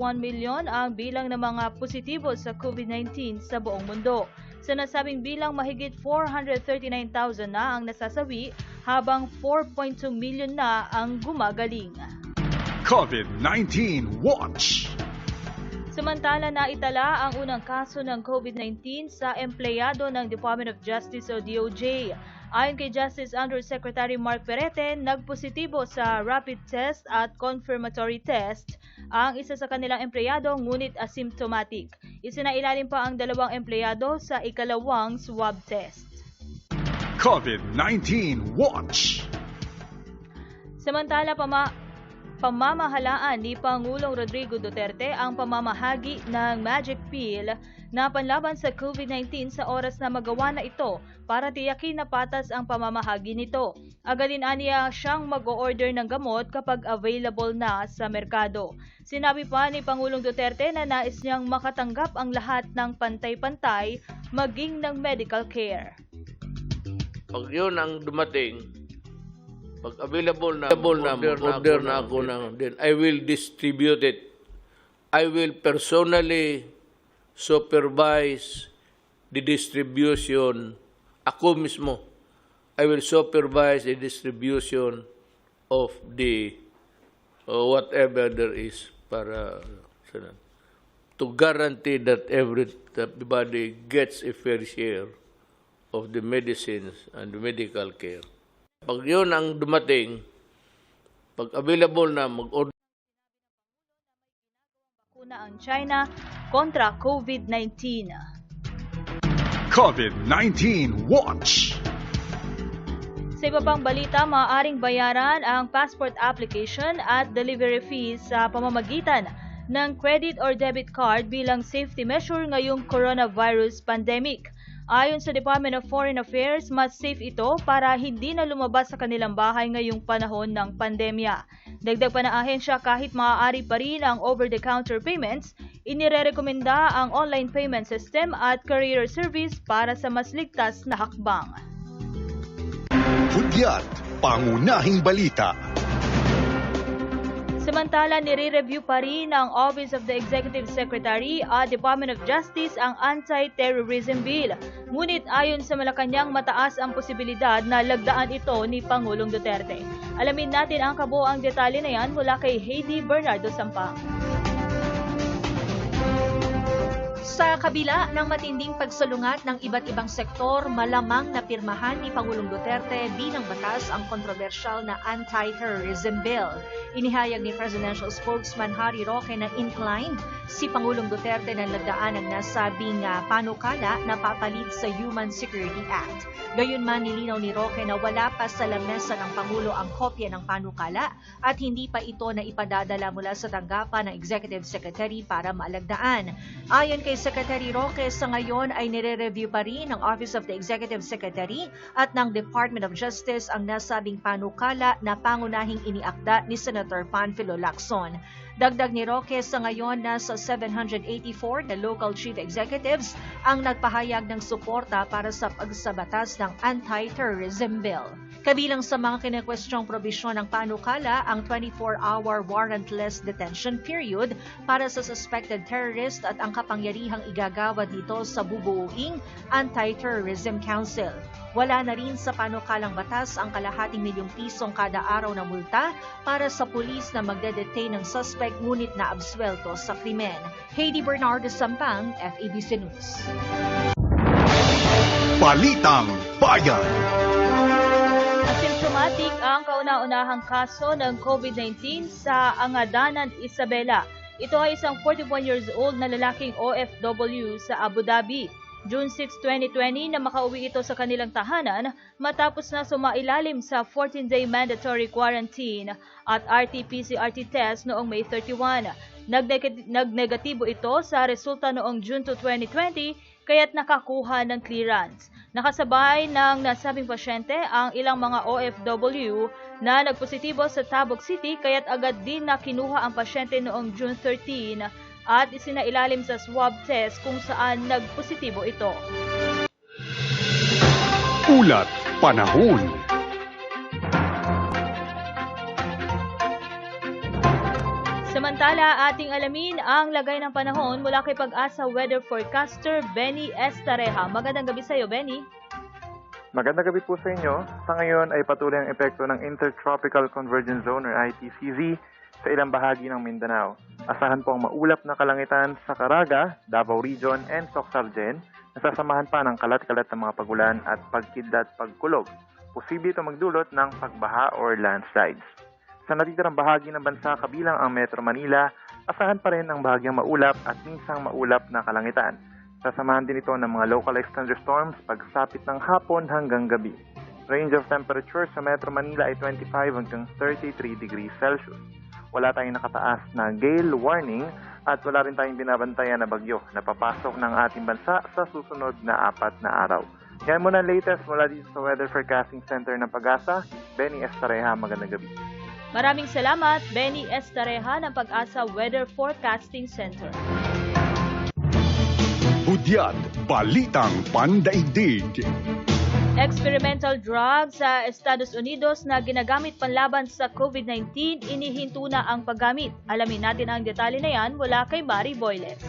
1 milyon ang bilang ng mga positibo sa COVID-19 sa buong mundo. Sa nasabing bilang mahigit 439,000 na ang nasasawi habang 4.2 milyon na ang gumagaling. COVID-19 Watch. Samantala na itala ang unang kaso ng COVID-19 sa empleyado ng Department of Justice o DOJ. Ayon kay Justice Undersecretary Mark Perete, nagpositibo sa rapid test at confirmatory test ang isa sa kanilang empleyado ngunit asymptomatic. Isinailalim pa ang dalawang empleyado sa ikalawang swab test. COVID-19 Watch. Samantala, pama pamamahalaan ni Pangulong Rodrigo Duterte ang pamamahagi ng Magic Pill na panlaban sa COVID-19 sa oras na magawa na ito para tiyakin na patas ang pamamahagi nito. Agadin aniya siyang mag-o-order ng gamot kapag available na sa merkado. Sinabi pa ni Pangulong Duterte na nais niyang makatanggap ang lahat ng pantay-pantay maging ng medical care. Pag yun ang dumating, pag available na, available na, order, na ako ng, then I will distribute it. I will personally supervise the distribution. Ako mismo, I will supervise the distribution of the uh, whatever there is para sana, to guarantee that every everybody gets a fair share of the medicines and medical care. Pag yun ang dumating, pag available na, mag-order Bakuna ang China kontra COVID-19. COVID-19 Watch. Sa iba pang balita, maaaring bayaran ang passport application at delivery fees sa pamamagitan ng credit or debit card bilang safety measure ngayong coronavirus pandemic. Ayon sa Department of Foreign Affairs, mas safe ito para hindi na lumabas sa kanilang bahay ngayong panahon ng pandemya. Dagdag pa ng ahensya kahit maaari pa rin ang over-the-counter payments, inirerekomenda ang online payment system at courier service para sa mas ligtas na hakbang. Hudyat. Pangunahing balita. Samantala, nire-review pa rin ng Office of the Executive Secretary at Department of Justice ang Anti-Terrorism Bill. Ngunit ayon sa Malacanang, mataas ang posibilidad na lagdaan ito ni Pangulong Duterte. Alamin natin ang kabuoang detalye na yan mula kay Heidi Bernardo Sampang. Sa kabila ng matinding pagsalungat ng iba't ibang sektor, malamang na pirmahan ni Pangulong Duterte bilang batas ang kontrobersyal na anti-terrorism bill. Inihayag ni Presidential Spokesman Harry Roque na inclined si Pangulong Duterte na lagdaan ang nasabing uh, panukala na papalit sa Human Security Act. Gayunman nilinaw ni Roque na wala pa sa lamesa ng Pangulo ang kopya ng panukala at hindi pa ito na ipadadala mula sa tanggapan ng Executive Secretary para maalagdaan. Ayon kay Secretary Roque, sa ngayon ay nire-review pa rin ng Office of the Executive Secretary at ng Department of Justice ang nasabing panukala na pangunahing iniakda ni Senator Panfilo Lacson. Dagdag ni Roque sa ngayon nasa 784 na local chief executives ang nagpahayag ng suporta para sa pagsabatas ng anti-terrorism bill. Kabilang sa mga kinekwestyong probisyon ng panukala ang 24-hour warrantless detention period para sa suspected terrorist at ang kapangyarihang igagawa dito sa bubuuing Anti-Terrorism Council. Wala na rin sa panukalang batas ang kalahating milyong pisong kada araw na multa para sa pulis na magde-detain ng suspect ngunit na absuelto sa krimen. Heidi Bernardo Sampang, FEBC News. Balitang Bayan. Asymptomatic ang kauna-unahang kaso ng COVID-19 sa Angadanan, Isabela. Ito ay isang 41 years old na lalaking OFW sa Abu Dhabi. June 6, 2020 na makauwi ito sa kanilang tahanan matapos na sumailalim sa 14-day mandatory quarantine at RT-PCR test noong May 31. Nagneg- nagnegatibo ito sa resulta noong June 2, 2020 kaya't nakakuha ng clearance. Nakasabay ng nasabing pasyente ang ilang mga OFW na nagpositibo sa Tabog City kaya't agad din na kinuha ang pasyente noong June 13 at isinailalim sa swab test kung saan nagpositibo ito. Ulat Panahon. Samantala, ating alamin ang lagay ng panahon mula kay Pag-asa Weather Forecaster Benny Estareja. Magandang gabi sa iyo, Benny. Magandang gabi po sa inyo. Sa ngayon ay patuloy ang epekto ng Intertropical Convergence Zone or ITCZ sa ilang bahagi ng Mindanao. Asahan po ang maulap na kalangitan sa Caraga, Davao Region, and Soxargen. Nasasamahan pa ng kalat-kalat ng mga pagulan at pagkidlat pagkulog. Posible ito magdulot ng pagbaha or landslides. Sa natitirang bahagi ng bansa kabilang ang Metro Manila, asahan pa rin ang bahagyang maulap at minsang maulap na kalangitan. Sasamahan din ito ng mga localized thunderstorms pagsapit ng hapon hanggang gabi. Range of temperature sa Metro Manila ay 25 hanggang 33 degrees Celsius. Wala tayong nakataas na gale warning at wala rin tayong binabantayan na bagyo na papasok ng ating bansa sa susunod na apat na araw. Yan muna ang latest mula dito sa Weather Forecasting Center ng Pag-asa. Benny Estareja, magandang gabi. Maraming salamat, Benny Estareja ng Pag-asa Weather Forecasting Center. Hudyat Balitang Pandaigdig. Experimental drug sa Estados Unidos na ginagamit panlaban sa COVID-19, inihinto na ang paggamit. Alamin natin ang detalye na yan mula kay Mari Boyles.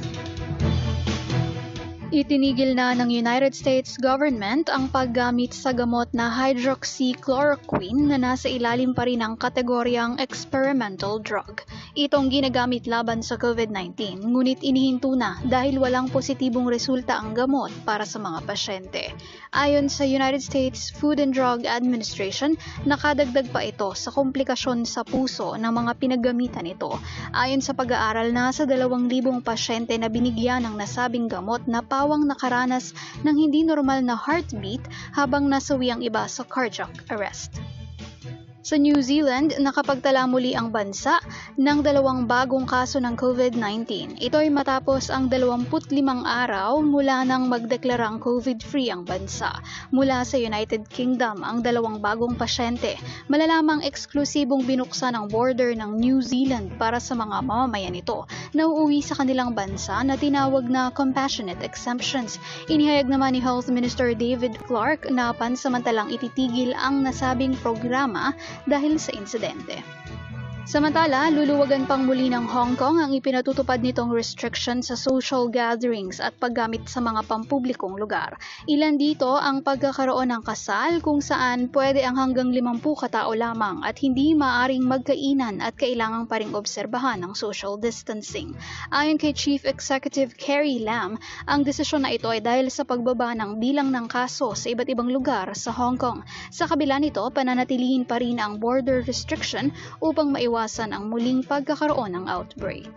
Itinigil na ng United States government ang paggamit sa gamot na hydroxychloroquine na nasa ilalim pa rin ng kategoryang experimental drug. Itong ginagamit laban sa COVID-19, ngunit inihinto na dahil walang positibong resulta ang gamot para sa mga pasyente. Ayon sa United States Food and Drug Administration, nakadagdag pa ito sa komplikasyon sa puso ng mga pinaggamitan ito. Ayon sa pag-aaral, nasa 2,000 pasyente na binigyan ng nasabing gamot na pawang nakaranas ng hindi normal na heartbeat habang nasawi ang iba sa cardiac arrest. Sa New Zealand, nakapagtala muli ang bansa ng dalawang bagong kaso ng COVID-19. Ito ay matapos ang 25 araw mula nang magdeklarang COVID-free ang bansa. Mula sa United Kingdom, ang dalawang bagong pasyente, malalamang eksklusibong binuksan ang border ng New Zealand para sa mga mamamayan nito na uuwi sa kanilang bansa na tinawag na compassionate exemptions. Inihayag naman ni Health Minister David Clark na pansamantalang ititigil ang nasabing programa dahil sa insidente. Samantala, luluwagan pang muli ng Hong Kong ang ipinatutupad nitong restriction sa social gatherings at paggamit sa mga pampublikong lugar. Ilan dito ang pagkakaroon ng kasal kung saan pwede ang hanggang 50 katao lamang at hindi maaring magkainan at kailangang pa ring obserbahan ng social distancing. Ayon kay Chief Executive Carrie Lam, ang desisyon na ito ay dahil sa pagbaba ng bilang ng kaso sa iba't ibang lugar sa Hong Kong. Sa kabila nito, pananatilihin pa rin ang border restriction upang maiwasan maiwasan ang muling pagkakaroon ng outbreak.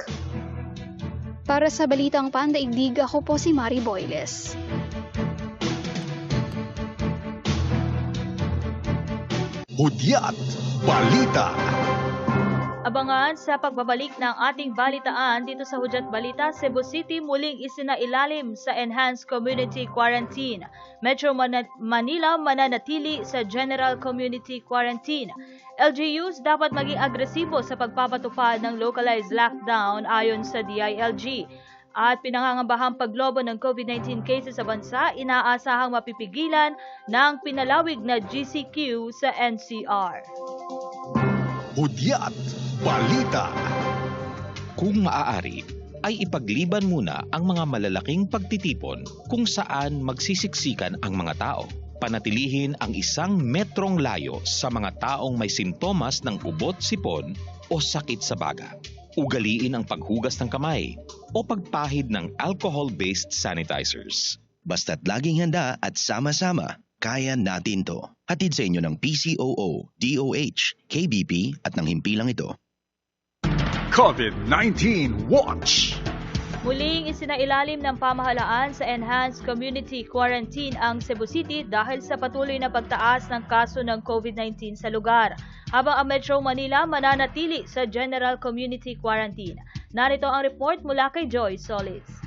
Para sa Balitang Pandaigdig, ako po si Mari Boyles. Hudyat Balita. Abangan sa pagbabalik ng ating balitaan dito sa Hudyat Balita, Cebu City muling isinailalim sa Enhanced Community Quarantine. Metro Man- Manila mananatili sa General Community Quarantine. LGUs dapat maging agresibo sa pagpapatupad ng localized lockdown ayon sa DILG. At pinangangambahang paglobo ng COVID-19 cases sa bansa, inaasahang mapipigilan ng pinalawig na GCQ sa NCR. Hudyat Balita. Kung maaari, ay ipagliban muna ang mga malalaking pagtitipon kung saan magsisiksikan ang mga tao. Panatilihin ang isang metrong layo sa mga taong may sintomas ng ubot sipon o sakit sa baga. Ugaliin ang paghugas ng kamay o pagpahid ng alcohol-based sanitizers. Basta't laging handa at sama-sama, kaya natin to. Hatid sa inyo ng PCOO, DOH, KBP at ng himpilang ito. COVID-19 Watch. Muling isinailalim ng pamahalaan sa Enhanced Community Quarantine ang Cebu City dahil sa patuloy na pagtaas ng kaso ng COVID-19 sa lugar, habang ang Metro Manila mananatili sa General Community Quarantine. Narito ang report mula kay Joy Solis.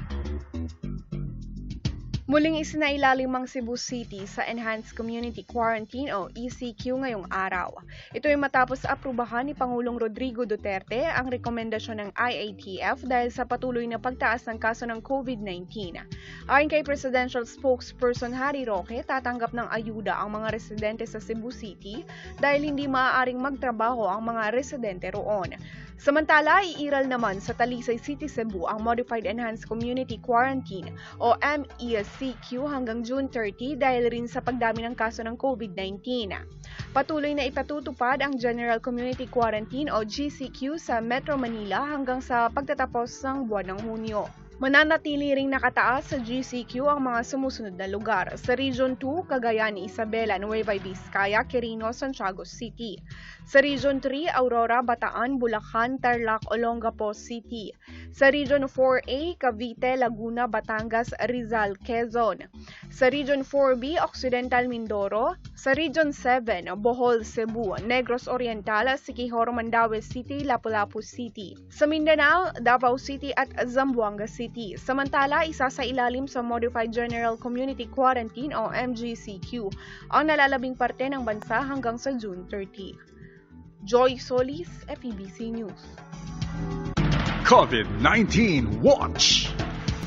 Muling isinailalim ang Cebu City sa Enhanced Community Quarantine o ECQ ngayong araw. Ito ay matapos aprubahan ni Pangulong Rodrigo Duterte ang rekomendasyon ng IATF dahil sa patuloy na pagtaas ng kaso ng COVID-19. Ayon kay Presidential Spokesperson Harry Roque, tatanggap ng ayuda ang mga residente sa Cebu City dahil hindi maaaring magtrabaho ang mga residente roon. Samantala, iiral naman sa Talisay City, Cebu ang Modified Enhanced Community Quarantine o MECQ hanggang June 30 dahil rin sa pagdami ng kaso ng COVID-19. Patuloy na ipatutupad ang General Community Quarantine o GCQ sa Metro Manila hanggang sa pagtatapos ng buwan ng Hunyo. Mananatili ring nakataas sa GCQ ang mga sumusunod na lugar. Sa Region 2, Cagayan, Isabela, Nueva Vizcaya, Quirino, Santiago City. Sa Region 3, Aurora, Bataan, Bulacan, Tarlac, Olongapo City. Sa Region 4A, Cavite, Laguna, Batangas, Rizal, Quezon. Sa Region 4B, Occidental Mindoro. Sa Region 7, Bohol, Cebu, Negros Oriental, Siquijor, Mandaue City, Lapu-Lapu City. Sa Mindanao, Davao City at Zamboanga City. Samantala, isa sa ilalim sa Modified General Community Quarantine o MGCQ ang nalalabing parte ng bansa hanggang sa June 30. Joy Solis, FEBC News. COVID-19 Watch.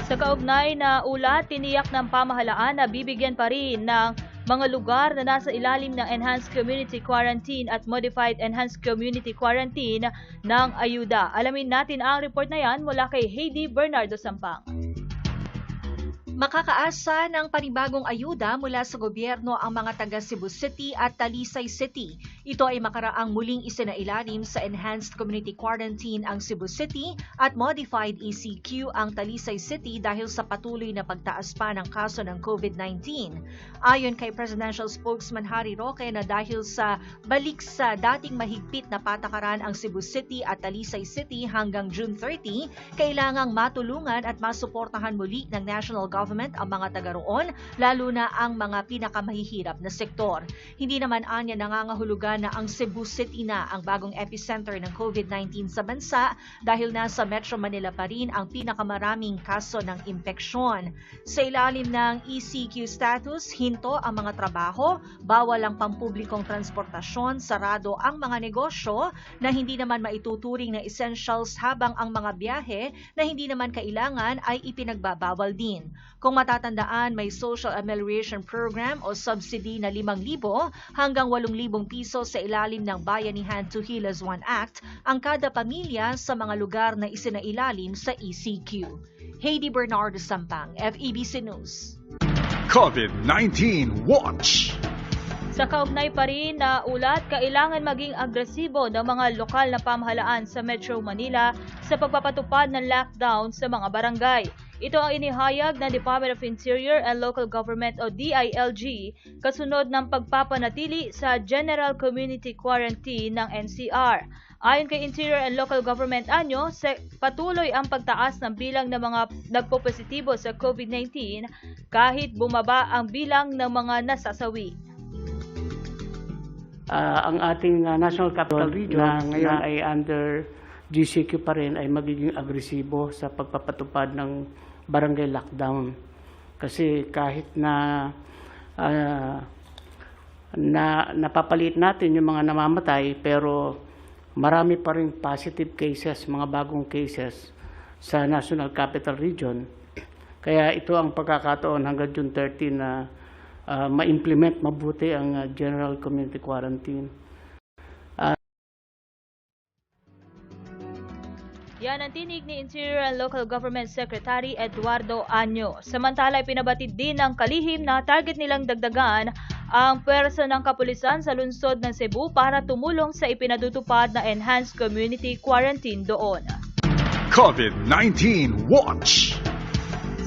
Sa kaugnay na ulat, tiniyak ng pamahalaan na bibigyan pa rin ng mga lugar na nasa ilalim ng Enhanced Community Quarantine at Modified Enhanced Community Quarantine ng ayuda. Alamin natin ang report na yan mula kay Heidi Bernardo Sampang. Makakaasa ng panibagong ayuda mula sa gobyerno ang mga taga Cebu City at Talisay City. Ito ay makaraang muling isinailalim sa Enhanced Community Quarantine ang Cebu City at Modified ECQ ang Talisay City dahil sa patuloy na pagtaas pa ng kaso ng COVID-19. Ayon kay Presidential Spokesman Harry Roque na dahil sa balik sa dating mahigpit na patakaran ang Cebu City at Talisay City hanggang June 30, kailangang matulungan at masuportahan muli ng national government ang mga taga roon, lalo na ang mga pinakamahihirap na sektor. Hindi naman anya nangangahulugan na ang Cebu City na ang bagong epicenter ng COVID-19 sa bansa dahil nasa Metro Manila pa rin ang pinakamaraming kaso ng impeksyon. Sa ilalim ng ECQ status, hinto ang mga trabaho, bawal ang pampublikong transportasyon, sarado ang mga negosyo na hindi naman maituturing na essentials habang ang mga biyahe na hindi naman kailangan ay ipinagbabawal din. Kung matatandaan, may Social Amelioration Program o subsidy na 5,000 hanggang 8,000 piso sa ilalim ng Bayanihan to Heal One Act ang kada pamilya sa mga lugar na isinailalim sa ECQ. Heidi Bernardo Sampang, FEBC News. COVID-19 Watch. Sa kaugnay pa rin na ulat, kailangan maging agresibo ng mga lokal na pamahalaan sa Metro Manila sa pagpapatupad ng lockdown sa mga barangay. Ito ang inihayag ng Department of Interior and Local Government o DILG kasunod ng pagpapanatili sa General Community Quarantine ng NCR. Ayon kay Interior and Local Government Anyo, patuloy ang pagtaas ng bilang ng mga nagpo-positibo sa COVID-19 kahit bumaba ang bilang ng mga nasasawi. Uh, ang ating uh, National Capital Region na ngayon na, ay under GCQ pa rin ay magiging agresibo sa pagpapatupad ng barangay lockdown. Kasi kahit na uh, na napapalit natin yung mga namamatay pero marami pa rin positive cases, mga bagong cases sa National Capital Region. Kaya ito ang pagkakataon hanggang June 30 na uh, ma-implement mabuti ang uh, General Community Quarantine. Yan ang tinig ni Interior and Local Government Secretary Eduardo Anyo. Samantala, pinabatid din ng kalihim na target nilang dagdagan ang pwersa ng kapulisan sa lungsod ng Cebu para tumulong sa ipinadutupad na enhanced community quarantine doon. COVID-19 Watch.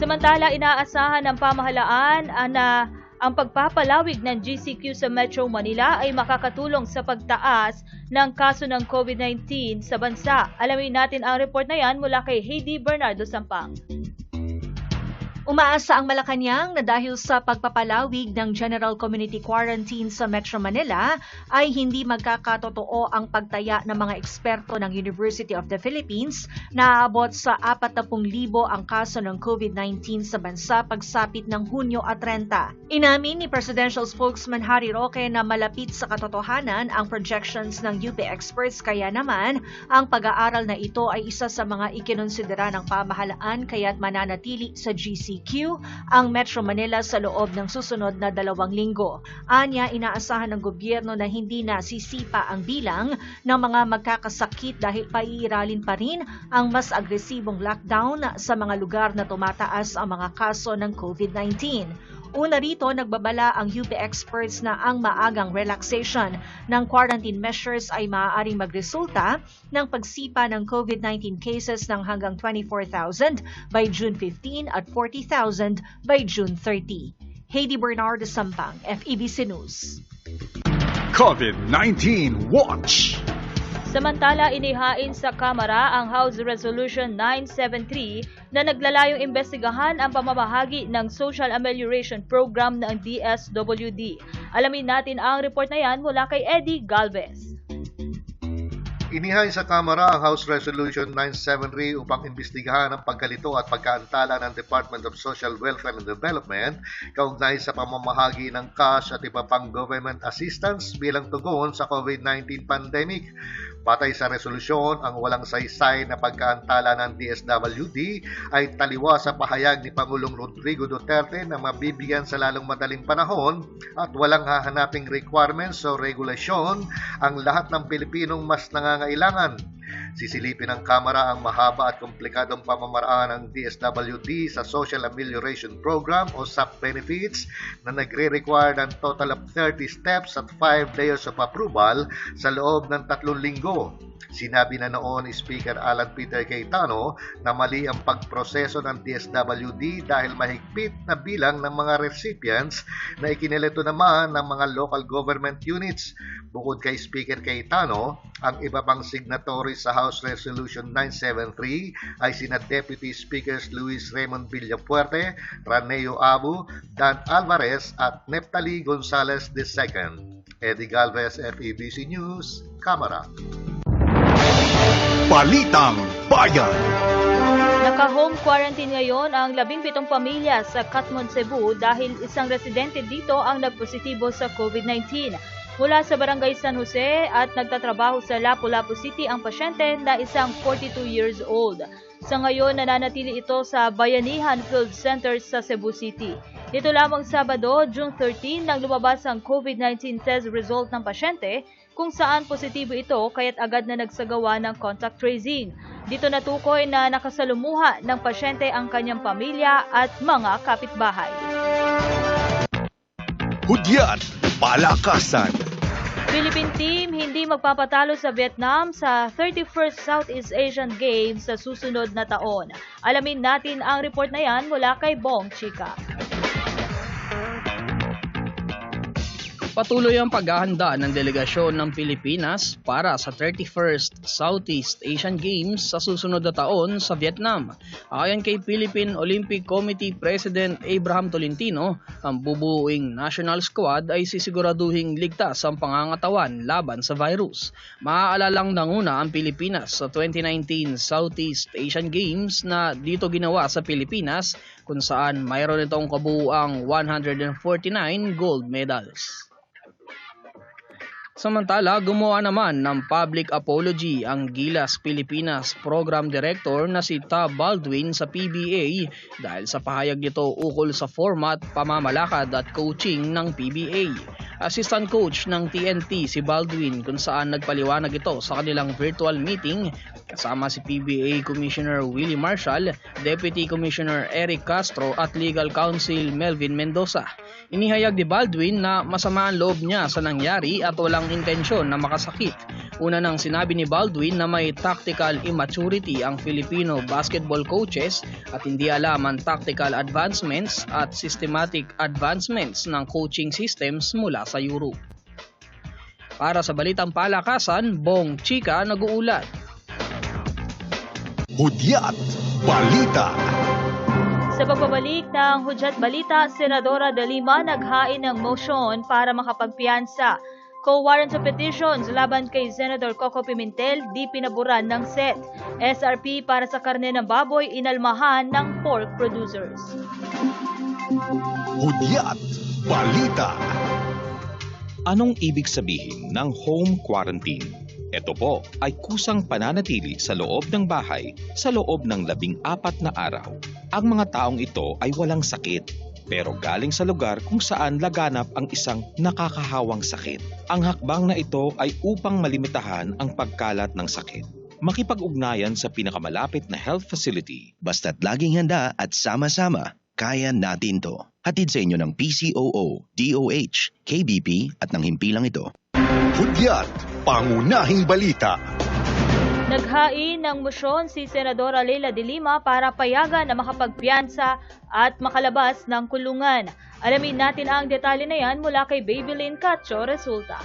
Samantala, inaasahan ng pamahalaan na ang pagpapalawig ng GCQ sa Metro Manila ay makakatulong sa pagtaas ng kaso ng COVID-19 sa bansa. Alamin natin ang report na yan mula kay Heidi Bernardo Sampang. Umaasa ang Malacanang na dahil sa pagpapalawig ng General Community Quarantine sa Metro Manila ay hindi magkakatotoo ang pagtaya ng mga eksperto ng University of the Philippines na aabot sa 40,000 ang kaso ng COVID-19 sa bansa pagsapit ng Hunyo at 30. Inamin ni Presidential Spokesman Harry Roque na malapit sa katotohanan ang projections ng UP experts kaya naman ang pag-aaral na ito ay isa sa mga ikinonsidera ng pamahalaan kaya't mananatili sa GC ECQ ang Metro Manila sa loob ng susunod na dalawang linggo. Anya, inaasahan ng gobyerno na hindi na sisipa ang bilang ng mga magkakasakit dahil paiiralin pa rin ang mas agresibong lockdown sa mga lugar na tumataas ang mga kaso ng COVID-19. Una rito, nagbabala ang UP experts na ang maagang relaxation ng quarantine measures ay maaaring magresulta ng pagsipa ng COVID-19 cases ng hanggang 24,000 by June 15 at 40,000 by June 30. Heidi Bernardo Sampang, FEBC News. COVID-19 Watch. Samantala, inihain sa Kamara ang House Resolution 973 na naglalayong imbestigahan ang pamamahagi ng Social Amelioration Program ng DSWD. Alamin natin ang report na yan mula kay Eddie Galvez. Inihain sa Kamara ang House Resolution 973 upang imbestigahan ang pagkalito at pagkaantala ng Department of Social Welfare and Development kaugnay sa pamamahagi ng cash at iba pang government assistance bilang tugon sa COVID-19 pandemic. Patay sa resolusyon, ang walang saysay na pagkaantala ng DSWD ay taliwa sa pahayag ni Pangulong Rodrigo Duterte na mabibigyan sa lalong madaling panahon at walang hahanaping requirements o regulasyon ang lahat ng Pilipinong mas nangangailangan. Sisilipin ng Kamara ang mahaba at komplikadong pamamaraan ng DSWD sa Social Amelioration Program o SAP benefits na nagre-require ng total of 30 steps at 5 layers of approval sa loob ng tatlong linggo. Sinabi na noon ni Speaker Alan Peter Cayetano na mali ang pagproseso ng DSWD dahil mahigpit na bilang ng mga recipients na ikinilito naman ng mga local government units. Bukod kay Speaker Cayetano, ang iba pang signatories sa House Resolution 973 ay sina Deputy Speakers Luis Raymond Villapuerte, Raneo Abu, Dan Alvarez at Neptali Gonzalez II. Eddie Galvez, FEBC News, Kamara. Balitang Bayan. Naka-home quarantine ngayon ang 17 pamilya sa Katmon, Cebu dahil isang residente dito ang nagpositibo sa COVID-19. Mula sa Barangay San Jose at nagtatrabaho sa Lapu-Lapu City ang pasyente na isang 42 years old. Sa ngayon, nananatili ito sa Bayanihan Field Center sa Cebu City. Dito lamang Sabado, June 13, nang lumabas ang COVID-19 test result ng pasyente kung saan positibo ito kaya't agad na nagsagawa ng contact tracing. Dito natukoy na nakasalumuha ng pasyente ang kanyang pamilya at mga kapitbahay. Hudyat. Palakasan. Philippine team hindi magpapatalo sa Vietnam sa 31st Southeast Asian Games sa susunod na taon. Alamin natin ang report na yan mula kay Bong Chika. Patuloy ang paghahanda ng delegasyon ng Pilipinas para sa 31st Southeast Asian Games sa susunod na taon sa Vietnam. Ayon kay Philippine Olympic Committee President Abraham Tolentino, ang bubuuing national squad ay sisiguraduhing ligtas ang pangangatawan laban sa virus. Maaalalang nanguna ang Pilipinas sa 2019 Southeast Asian Games na dito ginawa sa Pilipinas kung saan mayroon itong kabuuang 149 gold medals. Samantala, gumawa naman ng public apology ang Gilas Pilipinas Program Director na si Tab Baldwin sa PBA dahil sa pahayag nito ukol sa format, pamamalakad at coaching ng PBA. Assistant coach ng TNT si Baldwin kung saan nagpaliwanag ito sa kanilang virtual meeting kasama si PBA Commissioner Willie Marshall, Deputy Commissioner Eric Castro at Legal Counsel Melvin Mendoza. Inihayag ni Baldwin na masama ang loob niya sa nangyari at walang intensyon na makasakit. Una nang sinabi ni Baldwin na may tactical immaturity ang Filipino basketball coaches at hindi alam ang tactical advancements at systematic advancements ng coaching systems mula sa Europe. Para sa Balitang Palakasan, Bong Chika nag-uulat. Hudyat. Balita. Sa pagbabalik ng Hudyat Balita, Senadora De Lima naghain ng motion para makapagpiyansa. Co-warrant of petitions laban kay Senator Coco Pimentel di pinaboran ng SET. SRP para sa karne ng baboy inalmahan ng pork producers. Hudyat. Balita. Anong ibig sabihin ng home quarantine? Ito po ay kusang pananatili sa loob ng bahay sa loob ng labing apat na araw. Ang mga taong ito ay walang sakit pero galing sa lugar kung saan laganap ang isang nakakahawang sakit. Ang hakbang na ito ay upang malimitahan ang pagkalat ng sakit. Makipag-ugnayan sa pinakamalapit na health facility. Basta't laging handa at sama-sama, kaya natin to. Hatid sa inyo ng PCOO, DOH, KBP at ng himpilang ito. Hudyat, pangunahing balita. Naghain ng motion si Senadora Leila de Lima para payagan na makapagpiyansa at makalabas ng kulungan. Alamin natin ang detalye na yan mula kay Babylin Cacho Resulta.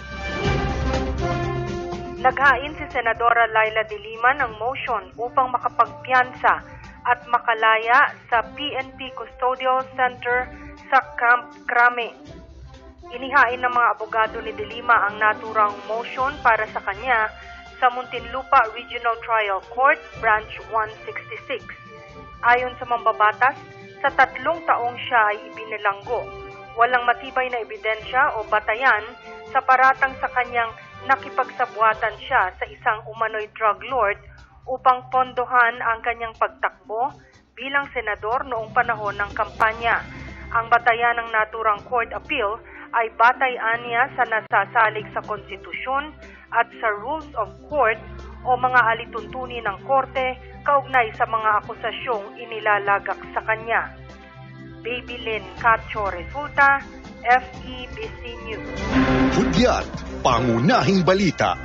Naghain si Senadora Laila de Lima ng motion upang makapagpiyansa at makalaya sa PNP Custodial Center sa Camp Crame. Inihain ng mga abogado ni de Lima ang naturang motion para sa kanya sa Muntinlupa Regional Trial Court, Branch 166. Ayon sa mambabatas, sa tatlong taong siya ay ibinilanggo. Walang matibay na ebidensya o batayan sa paratang sa kanyang nakipagsabuatan siya sa isang umano'y drug lord upang pondohan ang kanyang pagtakbo bilang senador noong panahon ng kampanya. Ang batayan ng naturang court appeal ay batay niya sa nasasalig sa konstitusyon at sa rules of court o mga alituntunin ng korte kaugnay sa mga akusasyong inilalagak sa kanya. Babylin Cacho Resulta, FEBC News. Hudyat, pangunahing balita.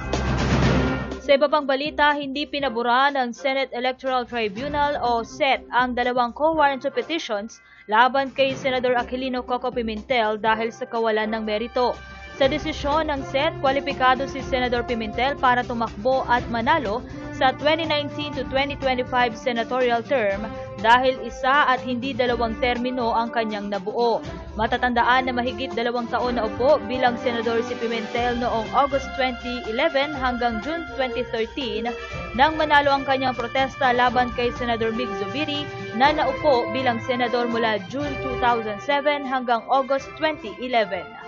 Sa iba pang balita, hindi pinabura ng Senate Electoral Tribunal o SET ang dalawang co-warranty petitions laban kay Senador Aquilino Coco Pimentel dahil sa kawalan ng merito. Sa desisyon ng SET, kwalipikado si Senador Pimentel para tumakbo at manalo sa 2019 to 2025 senatorial term dahil isa at hindi dalawang termino ang kanyang nabuo. Matatandaan na mahigit dalawang taon na upo bilang senador si Pimentel noong August 2011 hanggang June 2013 nang manalo ang kanyang protesta laban kay Senador Mig Zubiri na naupo bilang senador mula June 2007 hanggang August 2011.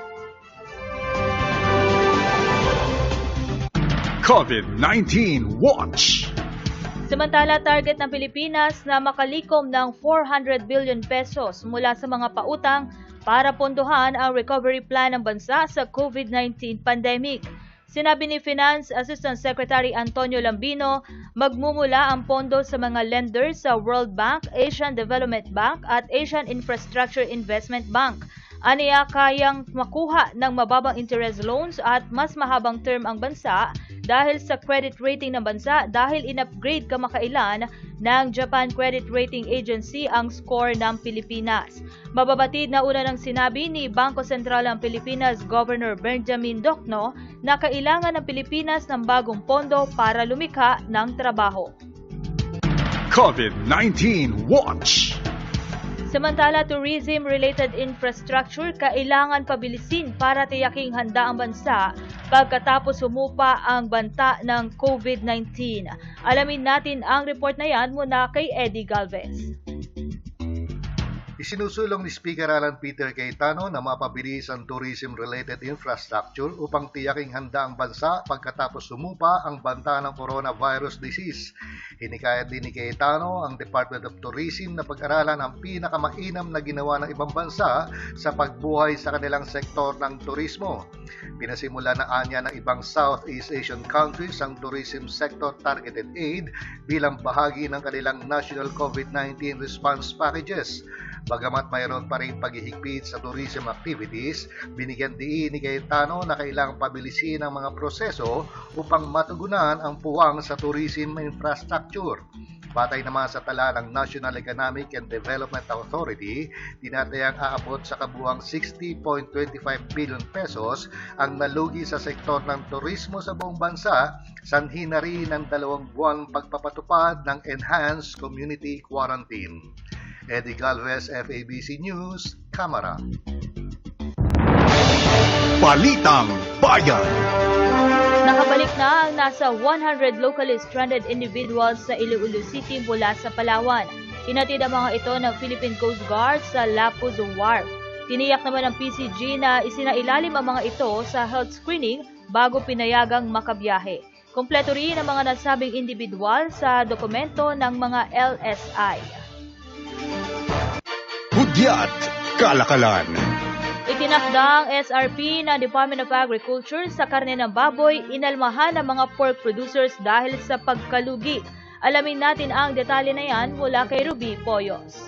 COVID-19 Watch. Samantala, target ng Pilipinas na makalikom ng 400 billion pesos mula sa mga pautang para pondohan ang recovery plan ng bansa sa COVID-19 pandemic. Sinabi ni Finance Assistant Secretary Antonio Lambino, magmumula ang pondo sa mga lenders sa World Bank, Asian Development Bank at Asian Infrastructure Investment Bank. Aniya kayang makuha ng mababang interest loans at mas mahabang term ang bansa dahil sa credit rating ng bansa dahil in-upgrade kamakailan ng Japan Credit Rating Agency ang score ng Pilipinas. Mababatid na una ng sinabi ni Bangko Sentral ng Pilipinas Governor Benjamin Docno na kailangan ng Pilipinas ng bagong pondo para lumikha ng trabaho. COVID-19 Watch. Samantala, tourism-related infrastructure kailangan pabilisin para tiyaking handa ang bansa pagkatapos humupa ang banta ng COVID-19. Alamin natin ang report na yan muna kay Eddie Galvez. Isinusulong ni Speaker Alan Peter Cayetano na mapabilis ang tourism-related infrastructure upang tiyaking handa ang bansa pagkatapos sumupa ang banta ng coronavirus disease. Hinikayat din ni Cayetano ang Department of Tourism na pag-aralan ang pinakamainam na ginawa ng ibang bansa sa pagbuhay sa kanilang sektor ng turismo. Pinasimula na anya ng ibang Southeast Asian countries ang tourism sector targeted aid bilang bahagi ng kanilang national COVID-19 response packages. Bagamat mayroon pa rin paghihigpit sa tourism activities, binigyan diin ni Cayetano na kailangang pabilisin ang mga proseso upang matugunan ang puwang sa tourism infrastructure. Batay naman sa tala ng National Economic and Development Authority, tinatayang aabot sa kabuang 60.25 billion pesos ang nalugi sa sektor ng turismo sa buong bansa, sanhi na rin ng dalawang buwang pagpapatupad ng Enhanced Community Quarantine. Eddie Galvez, FABC News, Kamara. Balitang Bayan. Nakabalik na ang nasa 100 locally stranded individuals sa Iloilo City mula sa Palawan. Hinatid ang mga ito ng Philippine Coast Guard sa Lapuz Wharf. Tiniyak naman ng PCG na isinailalim ang mga ito sa health screening bago pinayagang makabiyahe. Kompleto rin ang mga nasabing individual sa dokumento ng mga LSI. Hudyat Kalakalan. Itinakdang SRP ng Department of Agriculture sa karne ng baboy, inalmahan ng mga pork producers dahil sa pagkalugi. Alamin natin ang detalye na yan mula kay Ruby Poyos.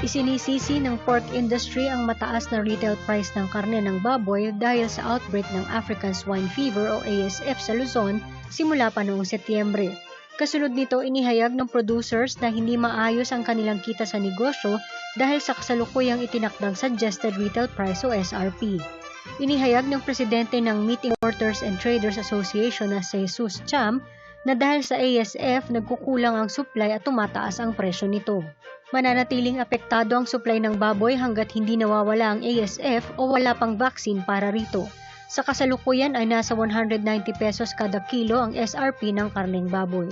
Isinisisi ng pork industry ang mataas na retail price ng karne ng baboy dahil sa outbreak ng African Swine Fever o ASF sa Luzon simula pa noong Setyembre. Kasunod nito, inihayag ng producers na hindi maayos ang kanilang kita sa negosyo dahil sa kasalukuyang itinakdang suggested retail price o SRP. Inihayag ng presidente ng Meeting Importers and Traders Association na si Jesus Cham na dahil sa ASF nagkukulang ang supply at tumataas ang presyo nito. Mananatiling apektado ang supply ng baboy hanggat hindi nawawala ang ASF o wala pang vaccine para rito. Sa kasalukuyan ay nasa 190 pesos kada kilo ang SRP ng karneng baboy.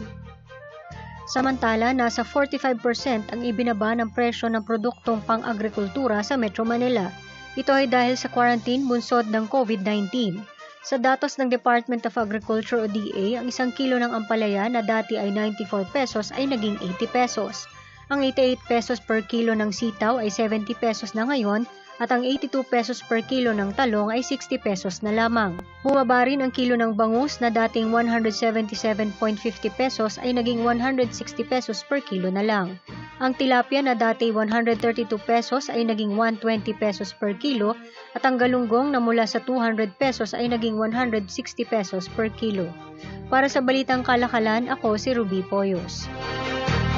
Samantala, nasa 45% ang ibinaba ng presyo ng produktong pang-agrikultura sa Metro Manila. Ito ay dahil sa quarantine bunsod ng COVID-19. Sa datos ng Department of Agriculture o DA, ang isang kilo ng ampalaya na dati ay 94 pesos ay naging 80 pesos. Ang 88 pesos per kilo ng sitaw ay 70 pesos na ngayon at ang 82 pesos per kilo ng talong ay 60 pesos na lamang. Bumaba rin ang kilo ng bangus na dating 177.50 pesos ay naging 160 pesos per kilo na lang. Ang tilapia na dati 132 pesos ay naging 120 pesos per kilo at ang galunggong na mula sa 200 pesos ay naging 160 pesos per kilo. Para sa Balitang Kalakalan, ako si Ruby Poyos.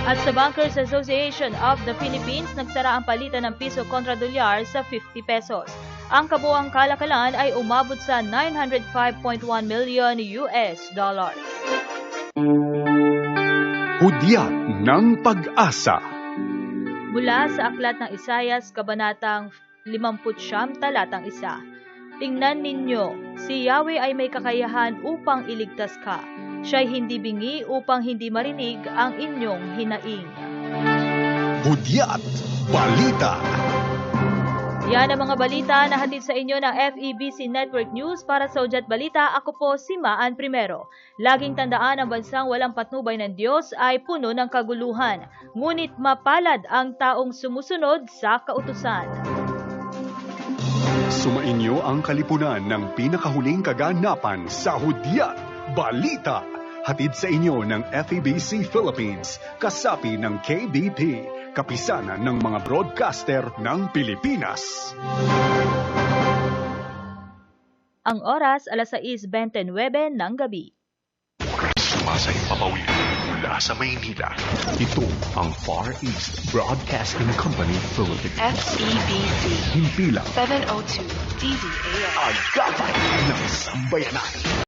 At sa Bankers Association of the Philippines, nagsara ang palitan ng piso kontra dolyar sa 50 pesos. Ang kabuang kalakalan ay umabot sa 905.1 million US dollars. Hudyat ng Pag-asa. Mula sa aklat ng Isayas, Kabanatang 50 talatang isa. Tingnan ninyo, si Yahweh ay may kakayahan upang iligtas ka. Siya'y hindi bingi upang hindi marinig ang inyong hinaing. Hudyat Balita. Yan ang mga balita na hatid sa inyo ng FEBC Network News para sa Udyat Balita. Ako po si Maan Primero. Laging tandaan ang bansang walang patnubay ng Diyos ay puno ng kaguluhan. Ngunit mapalad ang taong sumusunod sa kautusan. Sumainyo ang kalipunan ng pinakahuling kaganapan sa Hudyat Balita. Hatid sa inyo ng FEBC Philippines, kasapi ng KBP, kapisanan ng mga broadcaster ng Pilipinas. Ang oras, alas 6.29 ng gabi. Sumasay papawid mula sa Maynila. Ito ang Far East Broadcasting Company Philippines. FEBC Himpilang 702 DZAM. Agapay ng Sambayanan.